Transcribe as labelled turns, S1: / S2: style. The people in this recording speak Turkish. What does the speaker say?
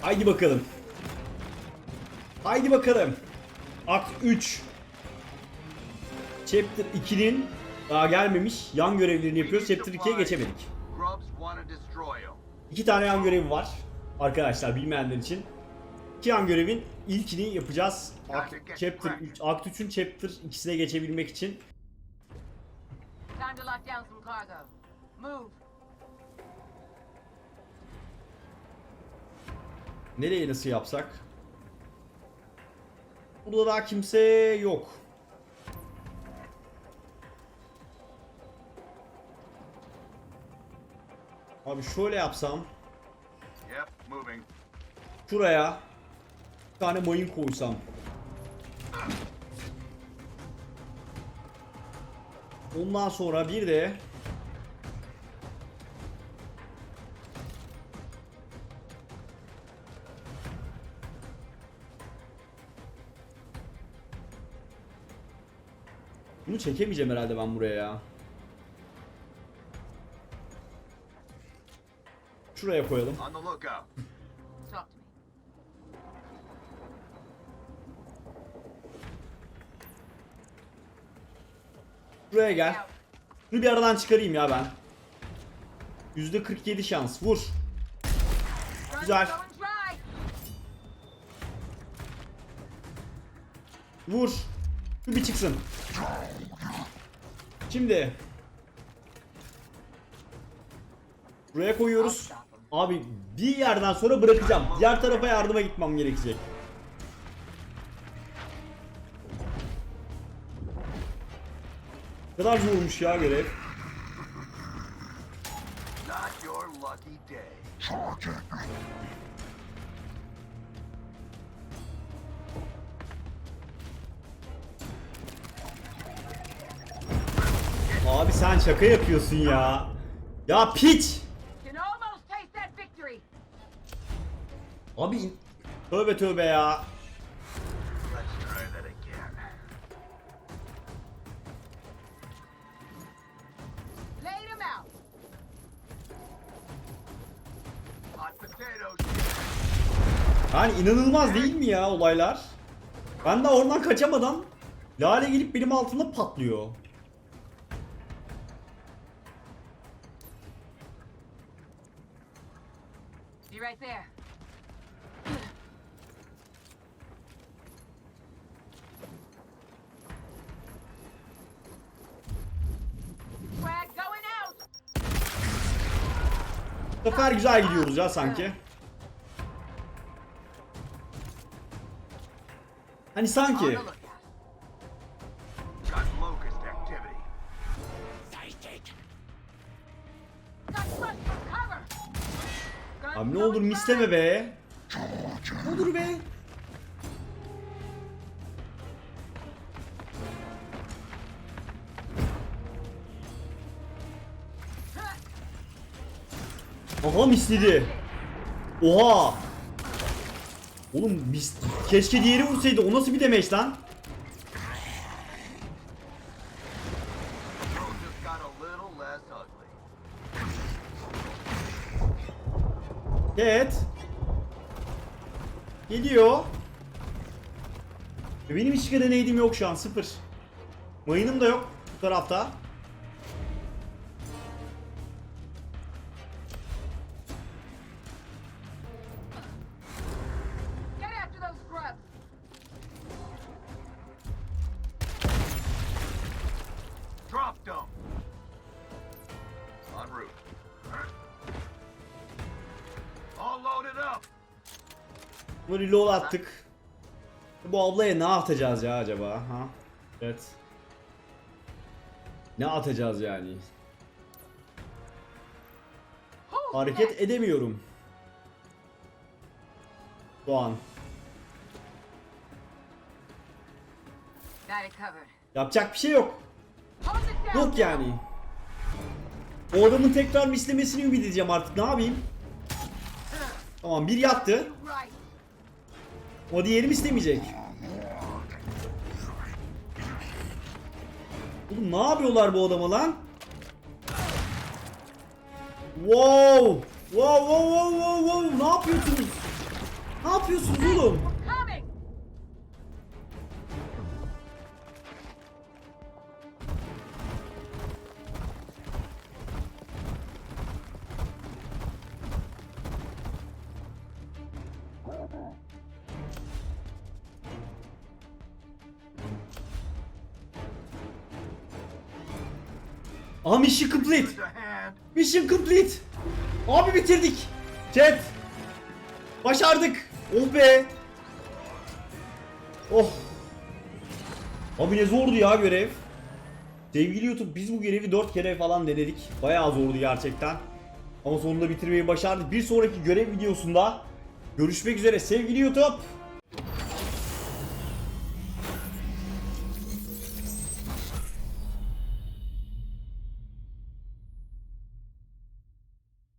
S1: Haydi bakalım. Haydi bakalım. Akt 3. Chapter 2'nin daha gelmemiş yan görevlerini yapıyoruz. Chapter 2'ye geçemedik. İki tane yan görevi var. Arkadaşlar bilmeyenler için. İki yan görevin ilkini yapacağız. Akt, chapter 3, Akt 3'ün Chapter 2'sine geçebilmek için.
S2: Time to lock down some cargo. Move.
S1: Nereye nasıl yapsak? Burada daha kimse yok. Abi şöyle yapsam. Şuraya bir tane mayın koysam. Ondan sonra bir de Bunu çekemeyeceğim herhalde ben buraya ya. Şuraya koyalım. Buraya gel. Bunu bir aradan çıkarayım ya ben. %47 şans. Vur. Güzel. Vur. Şu bir çıksın. Şimdi. Buraya koyuyoruz. Abi bir yerden sonra bırakacağım. Diğer tarafa yardıma gitmem gerekecek. Ne kadar zormuş ya görev. Abi sen şaka yapıyorsun ya. Ya piç. Abi tövbe tövbe ya. Yani inanılmaz değil mi ya olaylar? Ben de oradan kaçamadan Lale gelip benim altımda patlıyor.
S2: There. Swag going out.
S1: Bu sefer güzel gidiyoruz ya sanki. Hani sanki. Abi ne olur misleme be. Ne olur be. Aha misledi. Oha. Oğlum mis keşke diğeri vursaydı. O nasıl bir demeç lan? Evet. Geliyor. Benim hiç neydim yok şu an sıfır. Mayınım da yok bu tarafta. Bunu reload attık. Bu ablaya ne atacağız ya acaba? Ha? Evet. Ne atacağız yani? Hareket edemiyorum. Şu an.
S2: Got it covered.
S1: Yapacak bir şey yok. Yok yani. O adamın tekrar mislemesini ümit edeceğim artık. Ne yapayım? Tamam bir yattı. O diğeri mislemeyecek. Oğlum ne yapıyorlar bu adama lan? Wow! Wow wow wow wow wow! Ne yapıyorsunuz? Ne yapıyorsunuz oğlum? Aa mission complete. Mission complete. Abi bitirdik. Chat. Başardık. Oh be. Oh. Abi ne zordu ya görev. Sevgili YouTube biz bu görevi 4 kere falan denedik. Bayağı zordu gerçekten. Ama sonunda bitirmeyi başardık. Bir sonraki görev videosunda görüşmek üzere sevgili YouTube.